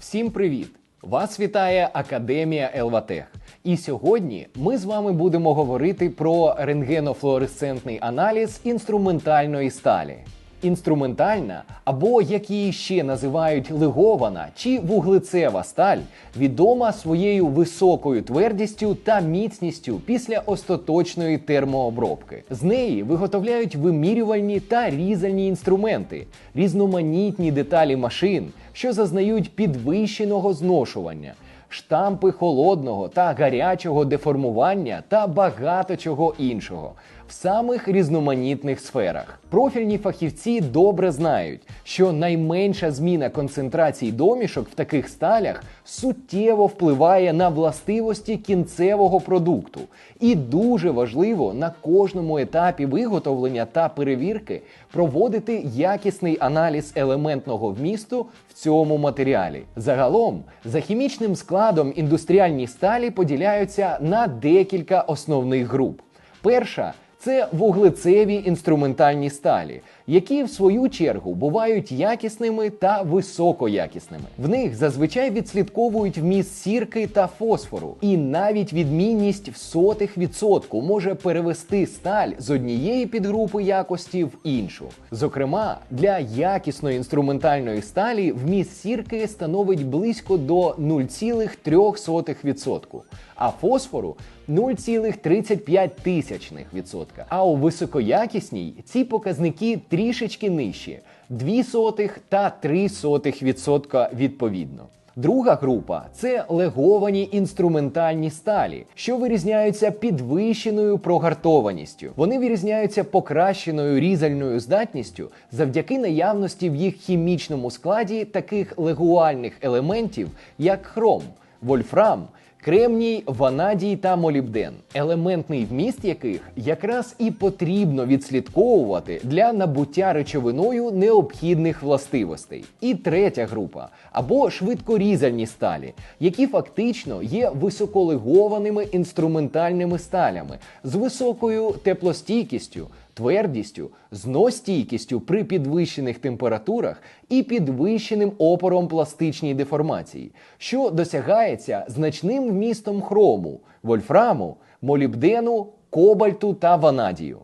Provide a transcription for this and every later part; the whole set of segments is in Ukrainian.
Всім привіт! Вас вітає Академія Елватех. І сьогодні ми з вами будемо говорити про рентгенофлуоресцентний аналіз інструментальної сталі. Інструментальна, або як її ще називають легована чи вуглецева сталь, відома своєю високою твердістю та міцністю після остаточної термообробки. З неї виготовляють вимірювальні та різальні інструменти, різноманітні деталі машин, що зазнають підвищеного зношування. Штампи холодного та гарячого деформування та багато чого іншого в самих різноманітних сферах. Профільні фахівці добре знають, що найменша зміна концентрацій домішок в таких сталях суттєво впливає на властивості кінцевого продукту, і дуже важливо на кожному етапі виготовлення та перевірки проводити якісний аналіз елементного вмісту в цьому матеріалі. Загалом, за хімічним складом індустріальні сталі поділяються на декілька основних груп. Перша це вуглецеві інструментальні сталі, які в свою чергу бувають якісними та високоякісними. В них зазвичай відслідковують вміст сірки та фосфору, і навіть відмінність в сотих відсотку може перевести сталь з однієї підгрупи якості в іншу. Зокрема, для якісної інструментальної сталі вміст сірки становить близько до 0,3%, а фосфору 0,35%. А у високоякісній ці показники трішечки нижчі 0,02 та 0,03% відповідно. Друга група це леговані інструментальні сталі, що вирізняються підвищеною прогартованістю. Вони вирізняються покращеною різальною здатністю завдяки наявності в їх хімічному складі таких легуальних елементів, як хром, вольфрам. Кремній, ванадій та молібден, елементний вміст яких якраз і потрібно відслідковувати для набуття речовиною необхідних властивостей. І третя група або швидкорізальні сталі, які фактично є високолегованими інструментальними сталями з високою теплостійкістю. Твердістю, зностійкістю при підвищених температурах і підвищеним опором пластичній деформації, що досягається значним вмістом хрому, вольфраму, молібдену, кобальту та ванадію.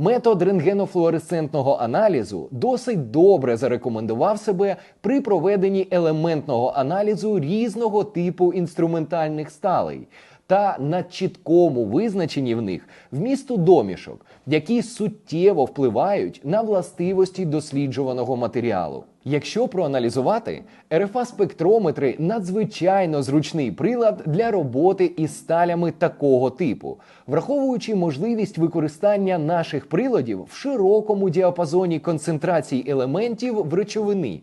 Метод рентгенофлуоресцентного аналізу досить добре зарекомендував себе при проведенні елементного аналізу різного типу інструментальних сталей та на чіткому визначенні в них вмісту домішок, які суттєво впливають на властивості досліджуваного матеріалу. Якщо проаналізувати, РФА спектрометри надзвичайно зручний прилад для роботи із сталями такого типу, враховуючи можливість використання наших приладів в широкому діапазоні концентрацій елементів в речовини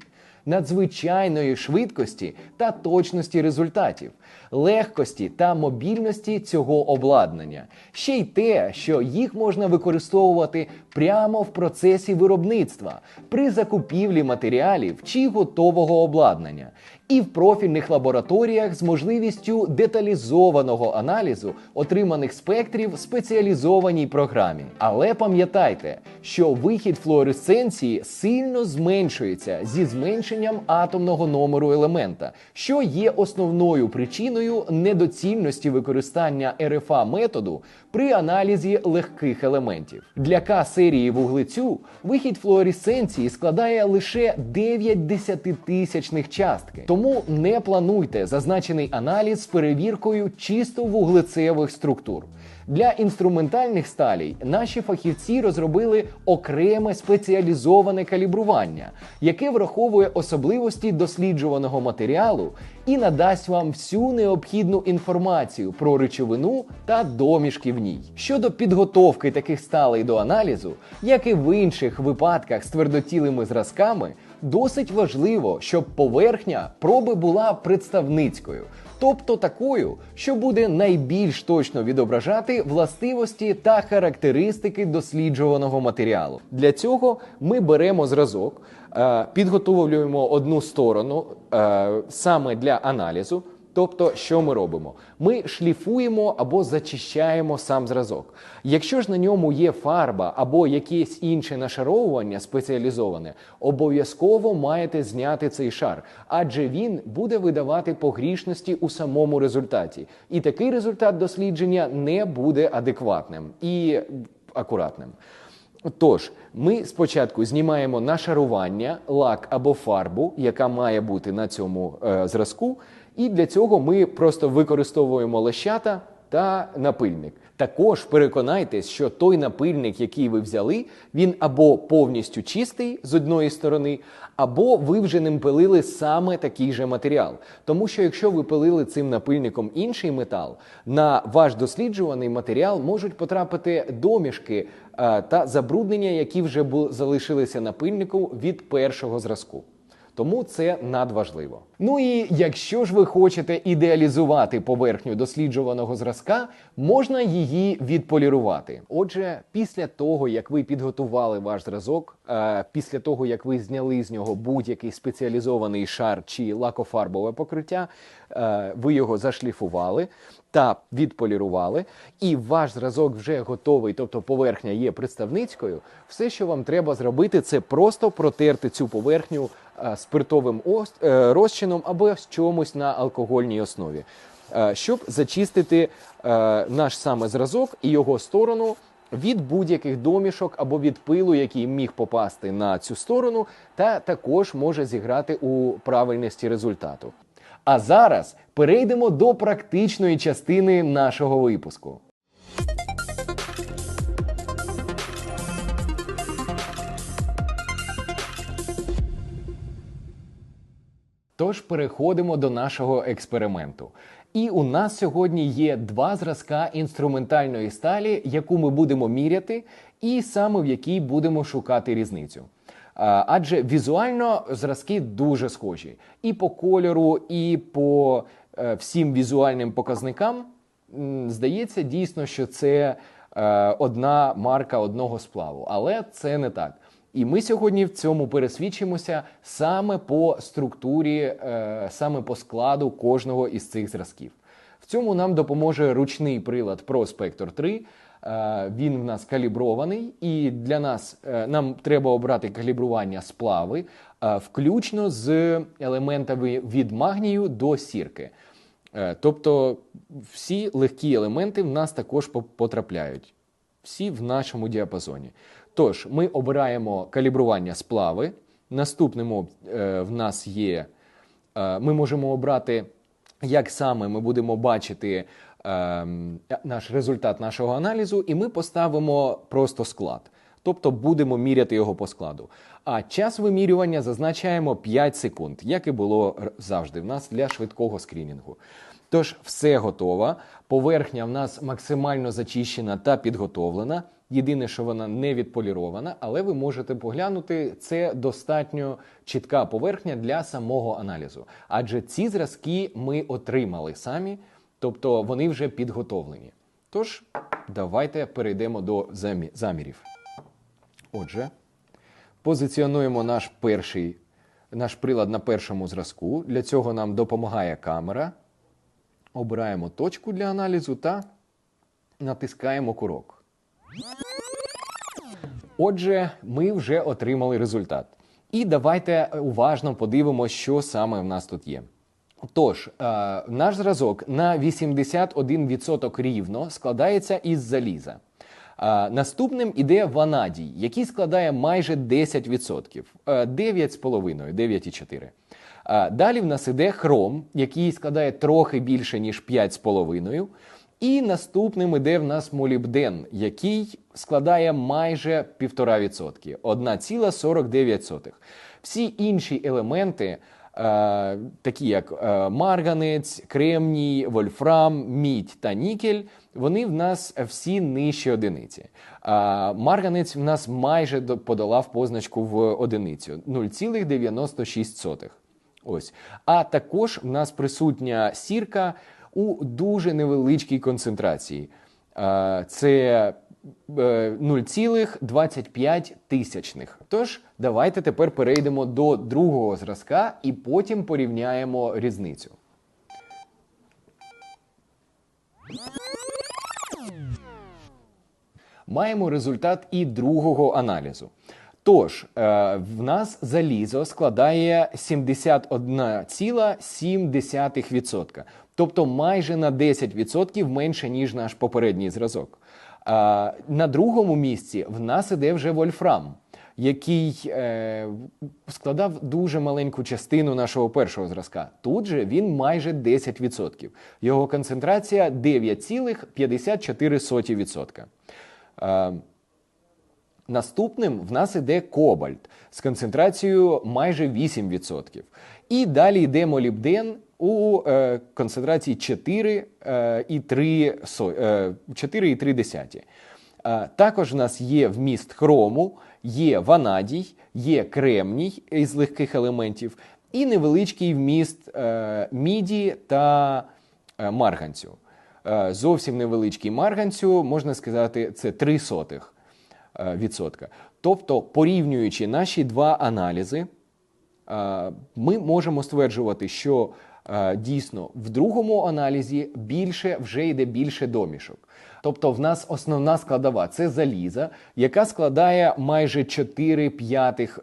надзвичайної швидкості та точності результатів, легкості та мобільності цього обладнання, ще й те, що їх можна використовувати прямо в процесі виробництва при закупівлі матеріалів чи готового обладнання і в профільних лабораторіях з можливістю деталізованого аналізу отриманих спектрів в спеціалізованій програмі. Але пам'ятайте, що вихід флуоресценції сильно зменшується зі зменшенням атомного номеру елемента, що є основною причиною недоцільності використання РФА методу при аналізі легких елементів. Для К серії вуглецю вихід флуоресценції складає лише 9 десятитисячних частки. Тому не плануйте зазначений аналіз з перевіркою чисто вуглецевих структур. Для інструментальних сталей наші фахівці розробили окреме спеціалізоване калібрування, яке враховує особливості досліджуваного матеріалу і надасть вам всю необхідну інформацію про речовину та домішки в ній. Щодо підготовки таких сталей до аналізу, як і в інших випадках з твердотілими зразками, досить важливо, щоб поверхня проби була представницькою тобто такою, що буде найбільш точно відображати властивості та характеристики досліджуваного матеріалу. Для цього ми беремо зразок, е, підготовлюємо одну сторону е, саме для аналізу. Тобто, що ми робимо? Ми шліфуємо або зачищаємо сам зразок. Якщо ж на ньому є фарба або якесь інше нашаровування спеціалізоване, обов'язково маєте зняти цей шар, адже він буде видавати погрішності у самому результаті. І такий результат дослідження не буде адекватним і акуратним. Тож, ми спочатку знімаємо нашарування, лак або фарбу, яка має бути на цьому е, зразку, і для цього ми просто використовуємо лещата та напильник. Також переконайтесь, що той напильник, який ви взяли, він або повністю чистий з одної сторони, або ви вже ним пилили саме такий же матеріал. Тому що якщо ви пилили цим напильником інший метал, на ваш досліджуваний матеріал можуть потрапити домішки е, та забруднення, які вже залишилися на пильнику від першого зразку. Тому це надважливо. Ну і якщо ж ви хочете ідеалізувати поверхню досліджуваного зразка, можна її відполірувати. Отже, після того як ви підготували ваш зразок, е, після того як ви зняли з нього будь-який спеціалізований шар чи лакофарбове покриття, е, ви його зашліфували та відполірували, і ваш зразок вже готовий, тобто поверхня є представницькою. Все, що вам треба зробити, це просто протерти цю поверхню спиртовим ос- е, розчином або з чомусь на алкогольній основі, е, щоб зачистити е, наш саме зразок і його сторону. Від будь-яких домішок або від пилу, який міг попасти на цю сторону, та також може зіграти у правильності результату. А зараз перейдемо до практичної частини нашого випуску. Тож переходимо до нашого експерименту. І у нас сьогодні є два зразка інструментальної сталі, яку ми будемо міряти, і саме в якій будемо шукати різницю. Адже візуально зразки дуже схожі і по кольору, і по е, всім візуальним показникам. Здається, дійсно, що це е, одна марка одного сплаву, але це не так. І ми сьогодні в цьому пересвідчимося саме по структурі, е, саме по складу кожного із цих зразків. В цьому нам допоможе ручний прилад Prospector 3. Е, Він в нас калібрований, і для нас е, нам треба обрати калібрування сплави, включно з елементами від магнію до сірки. Тобто всі легкі елементи в нас також потрапляють. Всі в нашому діапазоні. Тож, ми обираємо калібрування сплави. Наступним е, в нас є, е, ми можемо обрати, як саме ми будемо бачити ем, наш результат нашого аналізу, і ми поставимо просто склад. Тобто будемо міряти його по складу. А час вимірювання зазначаємо 5 секунд, як і було завжди в нас для швидкого скрінінгу. Тож все готово. Поверхня в нас максимально зачищена та підготовлена. Єдине, що вона не відполірована, але ви можете поглянути, це достатньо чітка поверхня для самого аналізу. Адже ці зразки ми отримали самі, тобто вони вже підготовлені. Тож, давайте перейдемо до замірів. Отже, позиціонуємо наш перший наш прилад на першому зразку. Для цього нам допомагає камера. Обираємо точку для аналізу та натискаємо курок. Отже, ми вже отримали результат. І давайте уважно подивимося, що саме в нас тут є. Тож, е, наш зразок на 81% рівно складається із заліза. Е, наступним іде ванадій, який складає майже 10%, е, 9,5, 9,4. Е, Далі в нас іде хром, який складає трохи більше, ніж 5,5. І наступним іде в нас молібден, який складає майже 1,5%, 1,49. Всі інші елементи, е, такі як е, марганець, кремній, вольфрам, мідь та нікель, вони в нас всі нижчі одиниці. А марганець в нас майже до- подолав позначку в одиницю 0,96. Ось. А також в нас присутня сірка у дуже невеличкій концентрації. Е, Це е, 0,25 тисячних. Тож, давайте тепер перейдемо до другого зразка і потім порівняємо різницю. Маємо результат і другого аналізу. Тож, е, в нас залізо складає 71,7%, тобто майже на 10% менше, ніж наш попередній зразок. На другому місці в нас іде вже вольфрам, який е, складав дуже маленьку частину нашого першого зразка. Тут же він майже 10%. Його концентрація 9,54%. Е, Наступним в нас іде кобальт з концентрацією майже 8%. І далі йде молібден у е, концентрації 4,3. Е, е, також в нас є вміст хрому, є ванадій, є кремній із легких елементів, і невеличкий вміст е, міді та е, марганцю. Е, зовсім невеличкий марганцю, можна сказати, це 3 сотих. Е, відсотка. Тобто, порівнюючи наші два аналізи, е, ми можемо стверджувати, що е, дійсно в другому аналізі більше вже йде більше домішок. Тобто, в нас основна складова це заліза, яка складає майже 4 п'ятих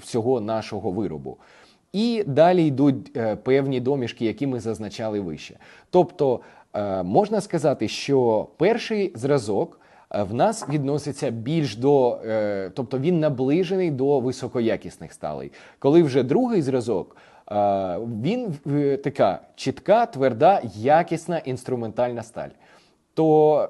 всього нашого виробу. І далі йдуть певні домішки, які ми зазначали вище. Тобто, можна сказати, що перший зразок. Е, в нас відноситься більш до, е, тобто він наближений до високоякісних сталей. Коли вже другий зразок, е, він така чітка, тверда, якісна інструментальна сталь. То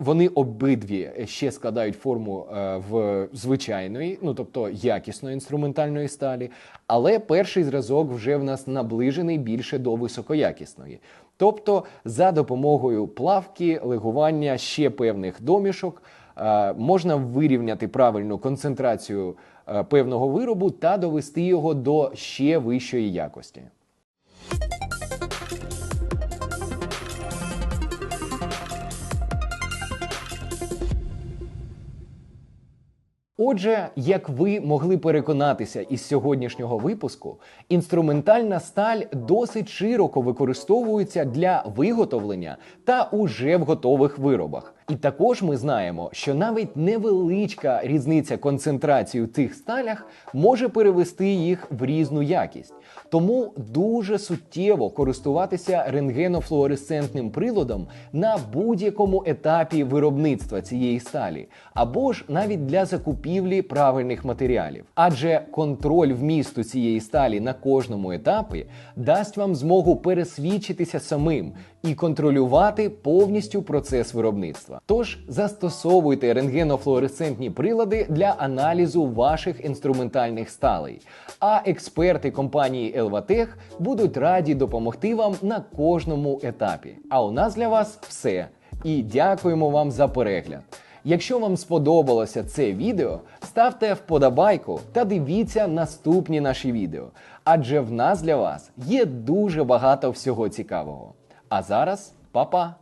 вони обидві ще складають форму в звичайної, ну тобто якісної інструментальної сталі, але перший зразок вже в нас наближений більше до високоякісної. Тобто, за допомогою плавки, легування ще певних домішок е, можна вирівняти правильну концентрацію е, певного виробу та довести його до ще вищої якості. Отже, як ви могли переконатися із сьогоднішнього випуску, інструментальна сталь досить широко використовується для виготовлення та уже в готових виробах. І також ми знаємо, що навіть невеличка різниця концентрації у цих сталях може перевести їх в різну якість. Тому дуже суттєво користуватися рентгенофлуоресцентним приладом на будь-якому етапі виробництва цієї сталі, або ж навіть для закупівлі правильних матеріалів. Адже контроль вмісту цієї сталі на кожному етапі дасть вам змогу пересвідчитися самим і контролювати повністю процес виробництва. Тож застосовуйте рентгенофлуоресцентні прилади для аналізу ваших інструментальних сталей. А експерти компанії Елватех будуть раді допомогти вам на кожному етапі. А у нас для вас все. І дякуємо вам за перегляд. Якщо вам сподобалося це відео, ставте вподобайку та дивіться наступні наші відео. Адже в нас для вас є дуже багато всього цікавого. А зараз, па-па!